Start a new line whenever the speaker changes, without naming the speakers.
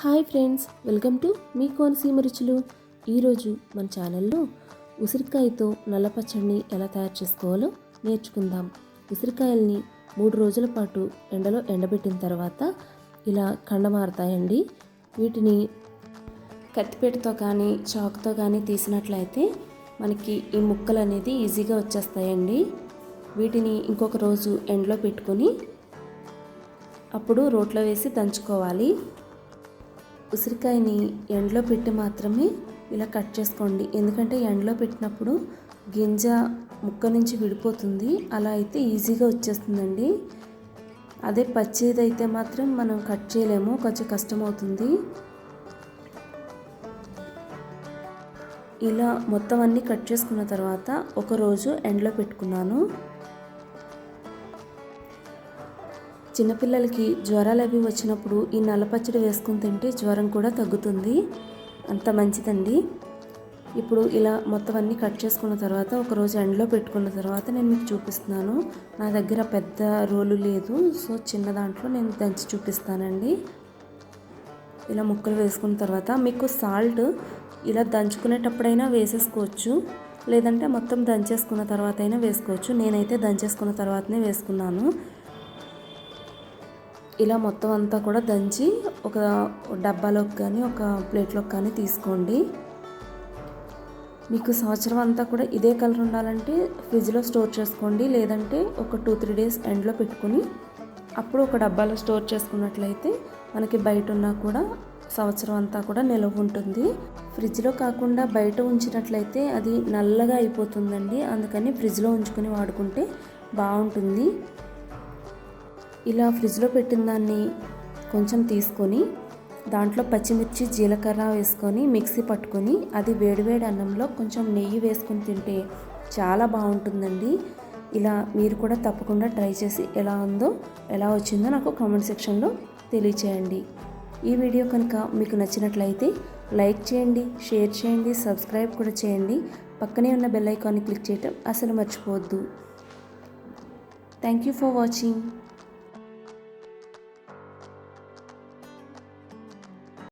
Hi friends welcome to మీ కోనసీమ రుచులు. ఈరోజు మన ఛానల్లో ఉసిరికాయతో నల్ల పచ్చడిని ఎలా తయారు చేసుకోవాలో నేర్చుకుందాం. ఉసిరికాయల్ని మూడు రోజుల పాటు ఎండలో ఎండబెట్టిన తర్వాత ఇలా కండమారుతాయండి. వీటిని కత్తిపేటతో కానీ చాకుతో కానీ తీసినట్లయితే మనకి ఈ ముక్కలు అనేది ఈజీగా వచ్చేస్తాయండి. వీటిని ఇంకొక రోజు ఎండలో పెట్టుకొని అప్పుడు రోట్లో వేసి దంచుకోవాలి. ఉసిరికాయని ఎండలో పెట్టి మాత్రమే ఇలా కట్ చేసుకోండి. ఎందుకంటే ఎండలో పెట్టినప్పుడు గింజ ముక్క నుంచి విడిపోతుంది. అలా అయితే ఈజీగా వచ్చేస్తుందండి. అదే పచ్చిది అయితే మాత్రం మనం కట్ చేయలేము. కొంచెం కష్టం అవుతుంది ఇలా మొత్తం అన్నీ కట్ చేసుకున్న తర్వాత ఒకరోజు ఎండలో పెట్టుకున్నాను. చిన్నపిల్లలకి జ్వరాలు అవి వచ్చినప్పుడు ఈ నల్లపచ్చడి వేసుకుని తింటే జ్వరం కూడా తగ్గుతుంది. అంత మంచిదండి. ఇప్పుడు ఇలా మొత్తం అన్నీ కట్ చేసుకున్న తర్వాత ఒకరోజు ఎండలో పెట్టుకున్న తర్వాత నేను మీకు చూపిస్తున్నాను. నా దగ్గర పెద్ద రోలు లేదు. సో చిన్న దాంట్లో నేను దంచి చూపిస్తానండి. ఇలా ముక్కలు వేసుకున్న తర్వాత మీకు సాల్ట్ ఇలా దంచుకునేటప్పుడైనా వేసేసుకోవచ్చు. లేదంటే మొత్తం దంచేసుకున్న తర్వాత అయినా వేసుకోవచ్చు. నేనైతే దంచేసుకున్న తర్వాతనే వేసుకున్నాను. ఇలా మొత్తం అంతా కూడా దంచి ఒక డబ్బాలోకి కానీ ఒక ప్లేట్లోకి కానీ తీసుకోండి. మీకు సంవత్సరం అంతా కూడా ఇదే కలర్ ఉండాలంటే ఫ్రిడ్జ్లో స్టోర్ చేసుకోండి. లేదంటే ఒక టూ త్రీ డేస్ ఎండ్లో పెట్టుకుని అప్పుడు ఒక డబ్బాలో స్టోర్ చేసుకున్నట్లయితే మనకి బయట ఉన్నా కూడా సంవత్సరం అంతా కూడా నిలవ ఉంటుంది. ఫ్రిడ్జ్లో కాకుండా బయట ఉంచినట్లయితే అది నల్లగా అయిపోతుందండి. అందుకని ఫ్రిడ్జ్లో ఉంచుకొని వాడుకుంటే బాగుంటుంది. ఇలా ఫ్రిడ్జ్లో పెట్టిన దాన్ని కొంచెం తీసుకొని దాంట్లో పచ్చిమిర్చి జీలకర్ర వేసుకొని మిక్సీ పట్టుకొని అది వేడివేడి అన్నంలో కొంచెం నెయ్యి వేసుకొని తింటే చాలా బాగుంటుందండి. ఇలా మీరు కూడా తప్పకుండా ట్రై చేసి ఎలా ఉందో ఎలా వచ్చిందో నాకు కామెంట్ సెక్షన్లో తెలియచేయండి. ఈ వీడియో కనుక మీకు నచ్చినట్లయితే లైక్ చేయండి షేర్ చేయండి సబ్స్క్రైబ్ కూడా చేయండి. పక్కనే ఉన్న బెల్ ఐకాన్ని క్లిక్ చేయటం అసలు మర్చిపోవద్దు. Thank you for watching.